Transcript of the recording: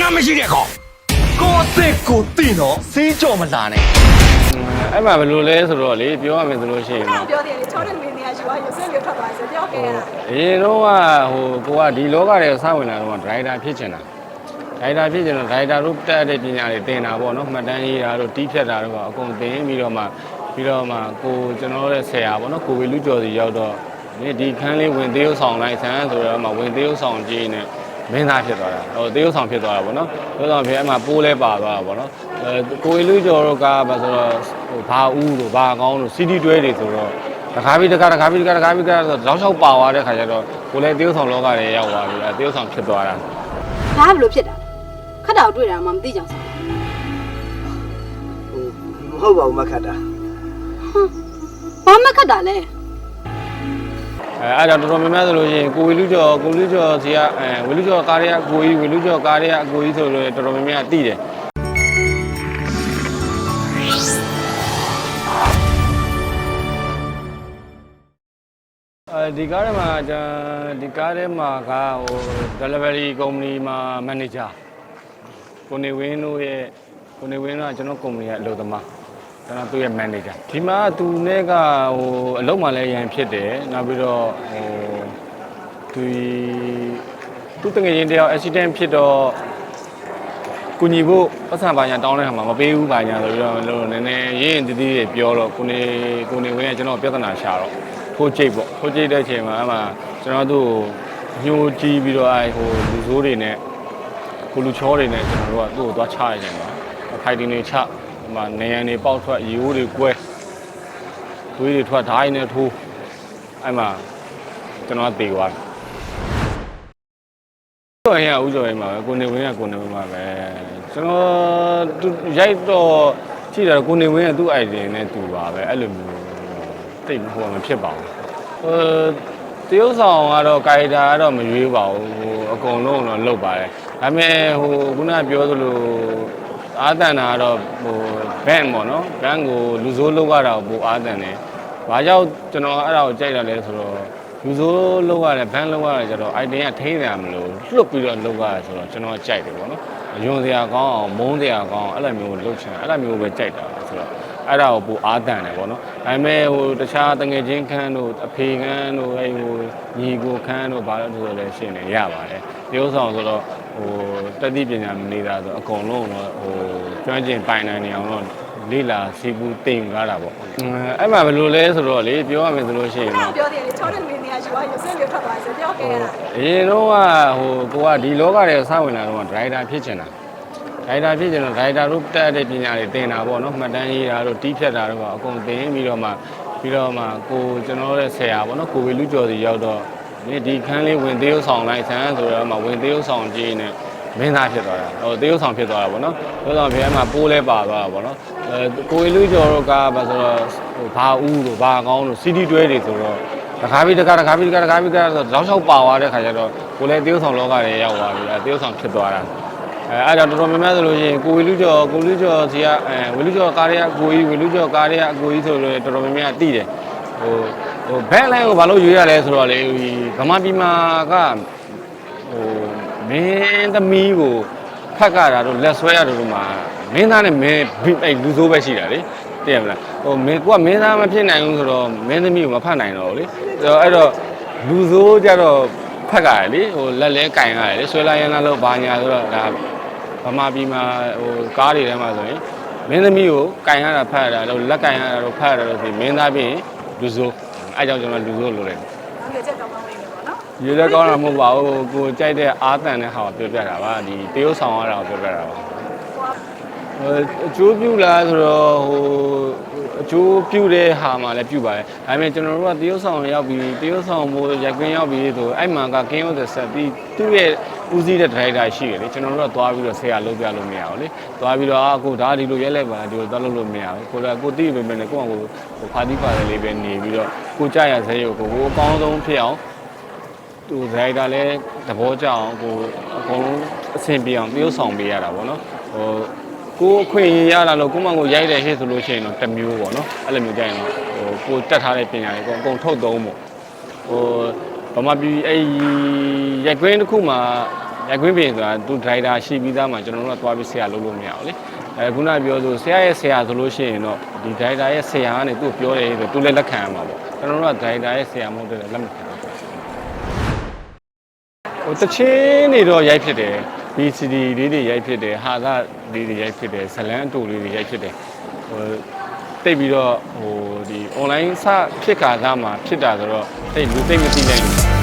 နာမရှိတဲ့ကောင်ကိုအစ်စ်ကိုသိတော့စီးကြော်မလာနဲ့အဲ့မှာဘယ်လိုလဲဆိုတော့လေပြောရမယ်ဆိုလို့ရှိရင်အဲ့တော့ပြောတယ်လေချောတဲ့မင်းတွေကယူရယူစက်မျိုးထွက်သွားတယ်ပြောခဲ့ရတာအရင်တော့ကဟိုကိုကဒီလောကထဲစဝင်လာတော့ဒရိုက်တာဖြစ်ချင်တာဒရိုက်တာဖြစ်ချင်တော့ဒရိုက်တာတို့တက်တဲ့ပညာတွေသင်တာပေါ့နော်မှတ်တမ်းရေးတာတို့တီးဖြတ်တာတို့ကအကုန်သင်ပြီးတော့မှပြီးတော့မှကိုကျွန်တော်တို့ရဲ့ဆရာပေါ့နော်ကိုဝေလူကျော်စီရောက်တော့ဒီဒီခန်းလေးဝင်သေးုပ်ဆောင်လိုက်ဆန်းဆိုတော့မှဝင်သေးုပ်ဆောင်ကြီးနဲ့ မင်းသားဖြစ်သွားတာဟိုသေုပ်ဆောင်ဖြစ်သွားတာပေါ့နော်သေုပ်ဆောင်ဖြစ်အဲ့မှာပိုးလဲပါသွားတာပေါ့နော်အဲကိုဝေလူကျော်တို့ကဘာဆိုတော့ဟိုဘာဦးတို့ဘာကောင်းတို့စီတီတွဲတွေဆိုတော့တခါပြီးတခါတခါပြီးတခါတခါပြီးတခါဆိုတော့တောက်လျှောက်ပါသွားတဲ့ခါကျတော့ကိုလည်းတရုပ်ဆောင်လောကတွေရောက်သွားပြီအဲတရုပ်ဆောင်ဖြစ်သွားတာဘာဘလို့ဖြစ်တာလဲခက်တာကိုတွေ့တာမှမသိကြအောင်စားဟိုမဟုတ်ပါဘူးမခတ်တာဘာမှခက်တာလဲ အဲအဲ့ဒါတော်တော်များများဆိုလို့ရှိရင်ကိုဝေလူကျော်ကိုလူကျော်စီကအဲဝေလူကျော်ကားတွေကကိုကြီးဝေလူကျော်ကားတွေကအကိုကြီးဆိုလို့တော်တော်များများသိတယ်အဲဒီကားထဲမှာကျွန်ဒီကားထဲမှာကဟို delivery company မှာ manager ကိုနေဝင်းတို့ရဲ့ကိုနေဝင်းကကျွန်တော်ကုမ္ပဏီရဲ့အလုပ်သမား ကျွန်တော်သူ့ရဲ့ manager ဒီမှာသူနဲ့ကဟိုအလုပ်မှလည်းရန်ဖြစ်တယ်နောက်ပြီးတော့ဟိုသူသူတငယ်ချင်းတယောက် accident ဖြစ်တော့ကုညီဖို့ပတ်စံပါညာတောင်းတဲ့ခါမှာမပေးဘူးပါညာဆိုပြီးတော့လို့နည်းနည်းရင်းရင်တည်တည်တွေပြောတော့ကိုနေကိုနေဝင်းကကျွန်တော်ပြဿနာရှာတော့ဖိုးကြိတ်ပေါ့ဖိုးကြိတ်တဲ့အချိန်မှာအမှကျွန်တော်သူ့ကိုညှိုးကြည့်ပြီးတော့အဲဟိုလူဆိုးတွေနဲ့ကိုလူချောတွေနဲ့ကျွန်တော်တို့ကသူ့ကိုသွားချရကြတယ်ဖိုက်တင်တွေချ ဟိုမှာနေရန်တွေပေါက်ထွက်ရေအိုးတွေကွဲသွေးတွေထွက်ဓာတ်ရည်နဲ့ထိုးအဲ့မှာကျွန်တော်ကတေသွားတယ်တော့ရဦးကျော်ရင်မှာပဲကိုနေဝင်းကကိုနေဝင်းမှာပဲကျွန်တော်သူရိုက်တော့ကြည့်တယ်ကိုနေဝင်းကသူ့ idea နဲ့တူပါပဲအဲ့လိုမျိုးတိတ်မဟုတ်မဖြစ်ပါဘူးဟိုတရုပ်ဆောင်ကတော့ကာရီတာကတော့မရွေးပါဘူးဟိုအကုန်လုံးတော့လုပ်ပါတယ်ဒါပေမဲ့ဟိုခုနကပြောသလို အာတန်တာကတော့ဟိုဘန်ပေါ့နော်ဘန်ကိုလူစိုးလောက်ရတာကိုပိုအာတန်တယ်ဘာကြောင့်ကျွန်တော်အဲ့ဒါကိုကြိုက်တာလဲဆိုတော့လူစိုးလောက်ရတယ်ဘန်လောက်ရတယ်ကျတော့ idea ကထိန်းတယ်မလို့လွတ်ပြီးတော့လောက်ရတယ်ဆိုတော့ကျွန်တော်ကြိုက်တယ်ပေါ့နော်အယွန်စရာကောင်းအောင်မုန်းစရာကောင်းအောင်အဲ့လိုမျိုးလုပ်ချင်အဲ့လိုမျိုးပဲကြိုက်တာဆိုတော့ အဲ့ဒါကိုပိုအားတန်တယ်ပေါ့နော်ဒါပေမဲ့ဟိုတခြားတငယ်ချင်းခန်းတို့အဖေခန်းတို့အဲ့ဟိုညီကိုခန်းတို့ဘာလို့ဆိုလဲရှင်းနေရပါတယ်ဒီဥစ္စာဆိုတော့ဟိုတတိပညာမနေတာဆိုအကုန်လုံးတော့ဟိုကျွမ်းကျင်ပိုင်နိုင်နေအောင်တော့လေးလာစီပူတင်ကားတာပေါ့အဲ့မှာဘယ်လိုလဲဆိုတော့လေပြောရမယ်ဆိုလို့ရှိရင်အဲ့တော့ပြောတယ်လေချောတဲ့မင်းတွေကယူရယူစက်မျိုးထွက်သွားတယ်ပြောခဲ့ရတာအရင်တော့ကဟိုကိုကဒီလောကထဲစဝင်လာတော့ဒရိုက်တာဖြစ်ချင်တာ ဒရိုက်တာဖြစ်ချင်တော့ဒရိုက်တာတို့တက်တဲ့ပညာတွေသင်တာပေါ့နော်မှတ်တမ်းရေးတာတို့တီးဖြတ်တာတို့ကအကုန်သင်ပြီးတော့မှပြီးတော့မှကိုကျွန်တော်ရဲ့ဆရာပေါ့နော်ကိုဝေလူကျော်စီရောက်တော့ဒီဒီခန်းလေးဝင်သေးုပ်ဆောင်လိုက်ဆန်းဆိုတော့မှဝင်သေးုပ်ဆောင်ကြီးနဲ့မင်းသားဖြစ်သွားတာဟိုသေုပ်ဆောင်ဖြစ်သွားတာပေါ့နော်သေုပ်ဆောင်ဖြစ်အဲ့မှာပိုးလဲပါသွားတာပေါ့နော်အဲကိုဝေလူကျော်တို့ကဘာဆိုတော့ဟိုဘာဦးတို့ဘာကောင်းတို့စီတီတွဲတွေဆိုတော့တခါပြီးတခါတခါပြီးတခါတခါပြီးတခါဆိုတော့တောက်လျှောက်ပါသွားတဲ့ခါကျတော့ကိုလည်းတရုပ်ဆောင်လောကတွေရောက်သွားပြီအဲတရုပ်ဆောင်ဖြစ်သွားတာ အဲအဲ့ဒါတော်တော်များများဆိုလို့ရှိရင်ကိုဝေလူကျော်ကိုလူကျော်စီကအဲဝေလူကျော်ကားတွေကကိုကြီးဝေလူကျော်ကားတွေကအကိုကြီးဆိုလို့တော်တော်များများသိတယ်ဟိုဟိုဘက်လိုင်းကိုဘာလို့ရွေးရလဲဆိုတော့လေဒီဗမာပြည်မှာကဟိုမင်းသမီးကိုဖက်ကတာတို့လက်ဆွဲရတို့မှာမင်းသားနဲ့မင်းအဲ့လူဆိုးပဲရှိတာလေသိရမလားဟိုမင်းကိုကမင်းသားမဖြစ်နိုင်ဘူးဆိုတော့မင်းသမီးကိုမဖတ်နိုင်တော့ဘူးလေအဲ့တော့လူဆိုးကြတော့ဖက်ကရလေဟိုလက်လဲကင်ရတယ်လေဆွဲလာရင်လာလို့ဘာညာဆိုတော့ဒါ ဗမာပြည်မှာဟိုကားတွေထဲမှာဆိုရင်မင်းသမီးကိုကင်ရတာဖတ်ရတာလို့လက်ကင်ရတာလို့ဖတ်ရတာလို့ဆိုမင်းသားပြီးရင်လူဆိုးအဲ့ကြောင့်ကျွန်တော်လူဆိုးလို့ရတယ်ငွေချက်ကောင်းကောင်းလေးပေါ့နော်ရေလက်ကောင်းတာမဟုတ်ပါဘူးကိုကြိုက်တဲ့အားတန်တဲ့ဟာကိုပြောပြတာပါဒီတရုတ်ဆောင်ရတာကိုပြောပြတာပါဟိုအကျိုးပြုလားဆိုတော့ဟိုအကျိုးပြုတဲ့ဟာမှလည်းပြုပါတယ်ဒါပေမဲ့ကျွန်တော်တို့ကတရုတ်ဆောင်ရောက်ပြီးတရုတ်ဆောင်မို့ရက်ကွင်းရောက်ပြီးဆိုအဲ့မှာကကင်းဟုတ်တဲ့ဆက်ပြီးသူ့ရဲ့ ဦးစီးတဲ့ဒရိုက်တာရှိတယ်လေကျွန်တော်တို့ကသွားပြီးတော့ဆရာလုပ်ပြလို့မရဘူးလေသွားပြီးတော့အာကိုဒါဒီလိုရက်လိုက်ပါဒီလိုသွားလို့လို့မရဘူးကိုလည်းကိုတိပဲမယ်နဲ့ကိုယ့်အကိုဟိုဖာတိပါတယ်လေးပဲနေပြီးတော့ကိုကြရဆဲရုပ်ကိုကိုအကောင်းဆုံးဖြစ်အောင်သူဒရိုက်တာလည်းသဘောကျအောင်ကိုအကုန်လုံးအဆင်ပြေအောင်တရုပ်ဆောင်ပေးရတာပေါ့နော်ဟိုကိုအခွင့်အရေးရတာလို့ကိုမကိုရိုက်တယ်ဟဲ့ဆိုလို့ရှိရင်တော့တစ်မျိုးပေါ့နော်အဲ့လိုမျိုးကြရင်တော့ဟိုကိုတက်ထားတဲ့ပညာတွေအကုန်ထုတ်သုံးပေါ့ဟို ဗမာပြည်အဲ့ရိုက်ကွင်းတစ်ခုမှာရိုက်ခွင်းပြင်ဆိုတာသူဒရိုက်တာရှိပြီးသားမှကျွန်တော်တို့ကသွားပြီးဆရာလုပ်လို့မရဘူးလေအဲခုနပြောဆိုဆရာရဲ့ဆရာဆိုလို့ရှိရင်တော့ဒီဒရိုက်တာရဲ့ဆရာကနေသူ့ကိုပြောတယ်ဆိုသူလည်းလက်ခံရမှာပေါ့ကျွန်တော်တို့ကဒရိုက်တာရဲ့ဆရာမဟုတ်တဲ့လက်မခံဘူးဟိုတချင်းနေတော့ရိုက်ဖြစ်တယ် BCD လေးတွေရိုက်ဖြစ်တယ်ဟာကလေးတွေရိုက်ဖြစ်တယ်ဇလန်းအတူလေးတွေရိုက်ဖြစ်တယ်ဟို တိတ်ပြီးတော့ဟိုဒီ online စဖြစ်ခါသားမှာဖြစ်တာဆိုတော့တိတ်လူသိမ့်မသိနိုင်ဘူး